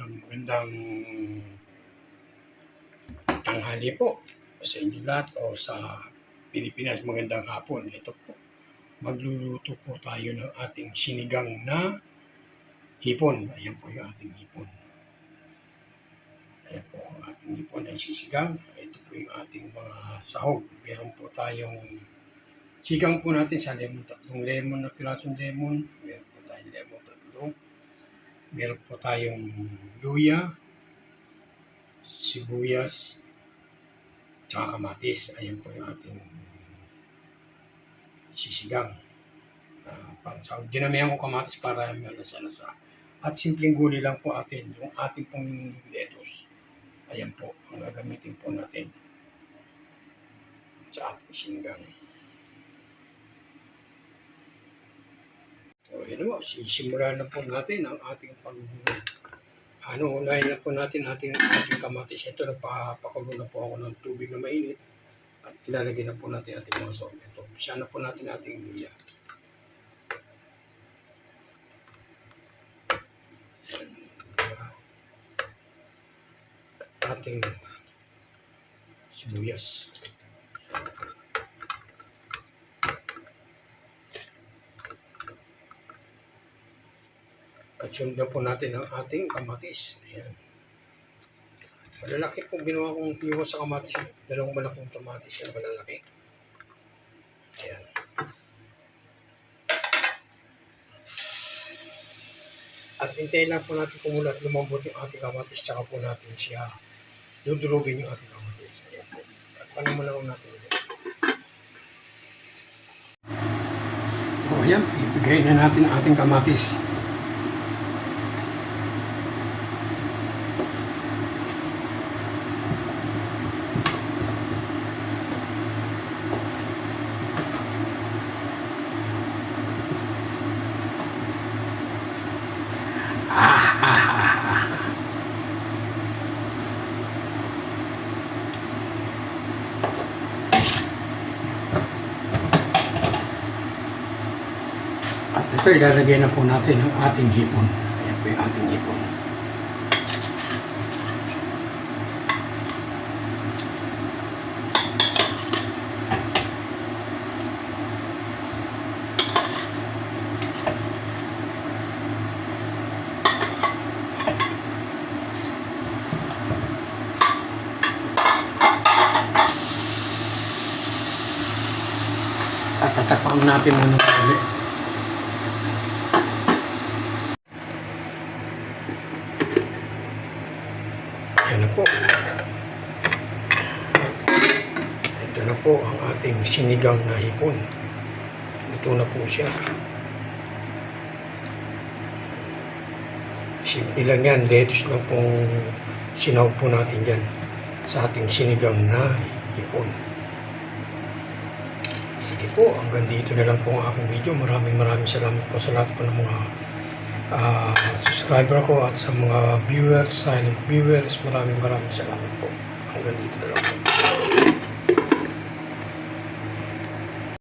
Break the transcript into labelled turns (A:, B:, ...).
A: magandang magandang tanghali po sa inyo lahat o sa Pilipinas magandang hapon. Ito po, magluluto po tayo ng ating sinigang na hipon. Ayan po yung ating hipon. Ayan po ang ating hipon ay sisigang. Ito po yung ating mga sahog. Meron po tayong sigang po natin sa lemon, tatlong lemon na pirasong lemon. Meron po tayong lemon tatlo. Meron po tayong luya, sibuyas, tsaka kamatis. Ayan po yung ating sisigang. Uh, pang sahog. Dinamihan ko kamatis para malasa-lasa. At simpleng gulay lang po atin, yung ating pong lettuce. Ayan po, ang gagamitin po natin sa ating sinigang. Yun mo, sisimulan na po natin ang ating pag... Ano, unahin na po natin ating, ating kamatis. Ito, nagpapakulo na po ako ng tubig na mainit. At ilalagay na po natin ating mga sawag. Ito, umpisa na po natin ating luya. At ating sibuyas. At sundan po natin ang ating kamatis. Ayan. Malalaki pong ginawa kong iwas sa kamatis. Dalawang malaking kamatis yan, malalaki. Ayan. At hintayin lang po natin kumulat lumambot yung ating kamatis tsaka po natin siya dudurugin yung ating kamatis. Ayan. At lang natin ulit. O ayan, ibigay na natin ating kamatis. At ito ilalagay na po natin ang ating hipon. Ayan po yung ating hipon. At tatakpan natin muna ulit. Po. Ito na po ang ating sinigang na hipon. Ito na po siya. Simple lang yan. Lettuce lang pong sinawag po natin dyan sa ating sinigang na hipon. Sige po, hanggang dito na lang po ang aking video. Maraming maraming salamat po sa lahat po ng mga ah, subscriber ko at sa mga viewers, silent viewers, maraming maraming salamat po. Hanggang dito na lang po.